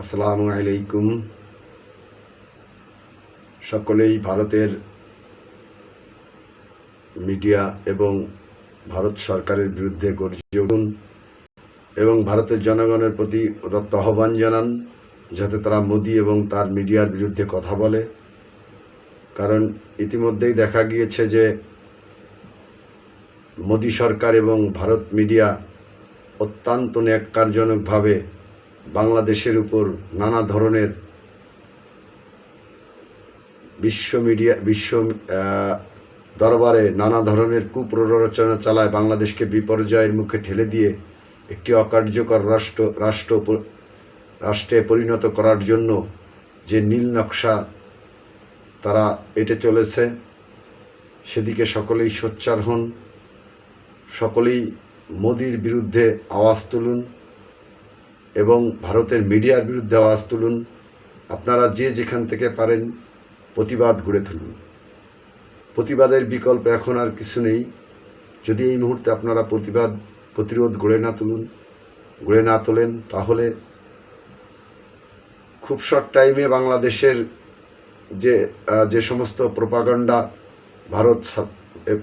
আসসালামু আলাইকুম। সকলেই ভারতের মিডিয়া এবং ভারত সরকারের বিরুদ্ধে গর্জে উঠুন এবং ভারতের জনগণের প্রতি উদাত্ত আহ্বান জানান যাতে তারা মোদি এবং তার মিডিয়ার বিরুদ্ধে কথা বলে। কারণ ইতিমধ্যেই দেখা গিয়েছে যে মোদি সরকার এবং ভারত মিডিয়া অত্যন্ত ন্যাক্কারজনকভাবে বাংলাদেশের উপর নানা ধরনের বিশ্ব মিডিয়া, বিশ্ব দরবারে নানা ধরনের কুপ্ররোচনা চালায় বাংলাদেশকে বিপর্যয়ের মুখে ঠেলে দিয়ে একটি অকার্যকর রাষ্ট্র রাষ্ট্র রাষ্ট্রে পরিণত করার জন্য যে নীল নকশা তারা এঁটে চলেছে, সেদিকে সকলেই সোচ্চার হন, সকলেই মোদির বিরুদ্ধে আওয়াজ তুলুন। এবং ভারতের মিডিয়ার বিরুদ্ধে আওয়াজ তুলুন। আপনারা যে যেখান থেকে পারেন প্রতিবাদ গড়ে তুলুন। প্রতিবাদের বিকল্প এখন আর কিছু নেই। যদি এই মুহূর্তে আপনারা প্রতিবাদ, প্রতিরোধ গড়ে না তুলুন, গড়ে না তোলেন, তাহলে খুব শর্ট টাইমে বাংলাদেশের যে যে সমস্ত প্রপাগান্ডা ভারত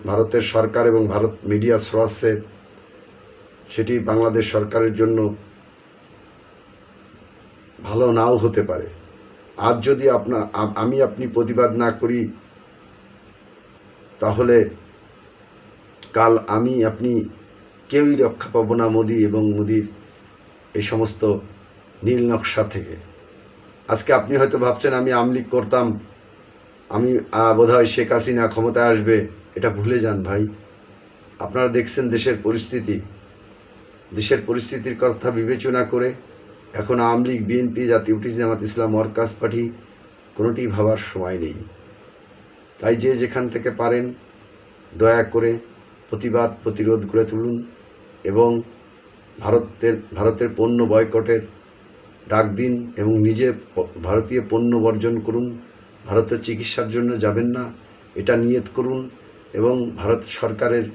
ভারতের সরকার এবং ভারত মিডিয়া ছড়াচ্ছে, সেটি বাংলাদেশ সরকারের জন্য ভালো নাও হতে পারে। আজ যদি আপনা আ- আমি আপনি প্রতিবাদ না করি, তাহলে কাল আমি আপনি কেউই রক্ষা পাবো না মোদি এবং মোদির এই সমস্ত নীল নকশা থেকে। আজকে আপনি হয়তো ভাবছেন, আমি আমলিক করতাম, আমি বোধহয় শেখ হাসিনা ক্ষমতায় আসবে, এটা ভুলে যান ভাই। আপনারা দেখছেন দেশের পরিস্থিতি। দেশের পরিস্থিতির কথা বিবেচনা করে এখন আওয়ামী লীগ, বিএনপি, জাতীয় উঠিস জামাত ইসলাম ওয়ার্কার্স পার্টি কোনোটি ভাবার সময় নেই। তাই যে যেখান থেকে পারেন, দয়া করে প্রতিবাদ, প্রতিরোধ গড়ে তুলুন এবং ভারতের ভারতের পণ্য বয়কটের ডাক দিন এবং নিজে ভারতীয় পণ্য বর্জন করুন। ভারতের চিকিৎসার জন্য যাবেন না, এটা নিয়ত করুন এবং ভারত সরকারের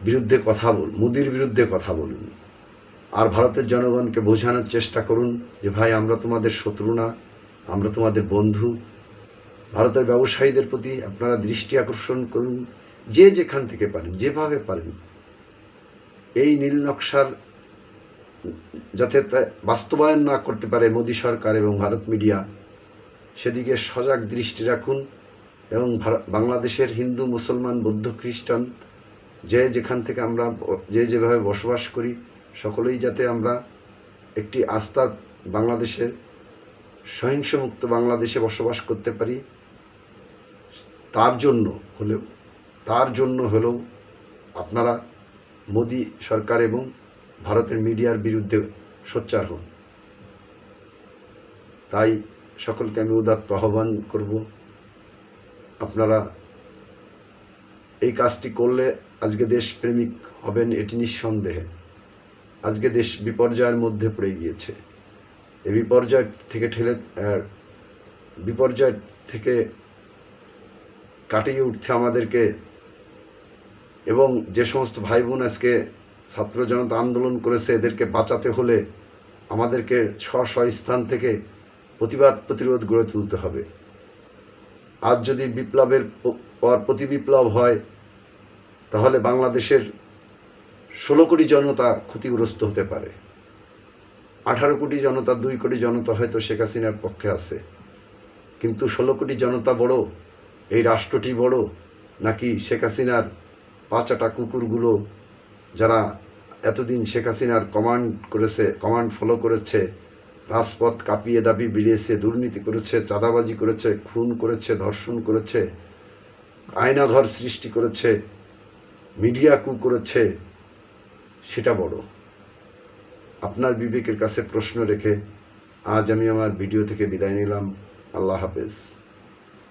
বিরুদ্ধে কথা বল, মোদির বিরুদ্ধে কথা বলুন। আর ভারতের জনগণকে বোঝানোর চেষ্টা করুন যে ভাই, আমরা তোমাদের শত্রু না, আমরা তোমাদের বন্ধু। ভারতের ব্যবসায়ীদের প্রতি আপনারা দৃষ্টি আকর্ষণ করুন, যে যেখান থেকে পারেন, যেভাবে পারেন। এই নীল নকশার যাতে বাস্তবায়ন না করতে পারে মোদী সরকার এবং ভারত মিডিয়া, সেদিকে সজাগ দৃষ্টি রাখুন এবং বাংলাদেশের হিন্দু, মুসলমান, বৌদ্ধ, খ্রিস্টান, যে যেখান থেকে আমরা যে যেভাবে বসবাস করি সকলেই যাতে আমরা একটি আস্থার বাংলাদেশের সহিংসমুক্ত বাংলাদেশে বসবাস করতে পারি, তার জন্য হলেও, তার জন্য হলেও আপনারা মোদি সরকার এবং ভারতের মিডিয়ার বিরুদ্ধে সোচ্চার হন। তাই সকলকে আমি উদাত্ত আহ্বান করব, আপনারা এই কাজটি করলে আজকে দেশপ্রেমিক হবেন এটি নিঃসন্দেহে। আজকে দেশ বিপর্যয়ের মধ্যে পড়ে গিয়েছে। এই বিপর্যয় থেকে ঠেলে বিপর্যয় থেকে কাটিয়ে উঠতে আমাদেরকে এবং যে সমস্ত ভাই বোন আজকে ছাত্র জনতা আন্দোলন করেছে, এদেরকে বাঁচাতে হলে আমাদেরকে স্ব স্থান থেকে প্রতিবাদ প্রতিরোধ গড়ে তুলতে হবে। আজ যদি বিপ্লবের পর প্রতি বিপ্লব হয়, তাহলে বাংলাদেশের ষোলো কোটি জনতা ক্ষতিগ্রস্ত হতে পারে। আঠারো কোটি জনতা, দুই কোটি জনতা হয়তো শেখ হাসিনার পক্ষে আছে। কিন্তু ষোলো কোটি জনতা বড়, এই রাষ্ট্রটি বড়, নাকি শেখ হাসিনার পাঁচাটা কুকুরগুলো যারা এতদিন শেখ হাসিনার কমান্ড করেছে, কমান্ড ফলো করেছে, রাজপথ কাঁপিয়ে দাবি বেরিয়েছে দুর্নীতি করেছে, চাঁদাবাজি করেছে, খুন করেছে, ধর্ষণ করেছে, আয়নাঘর সৃষ্টি করেছে, মিডিয়া কু করেছে সেটা বড়। আপনার বিবেকের কাছে প্রশ্ন রেখে আজ আমি আমার ভিডিও থেকে বিদায় নিলাম। আল্লাহ হাফেজ।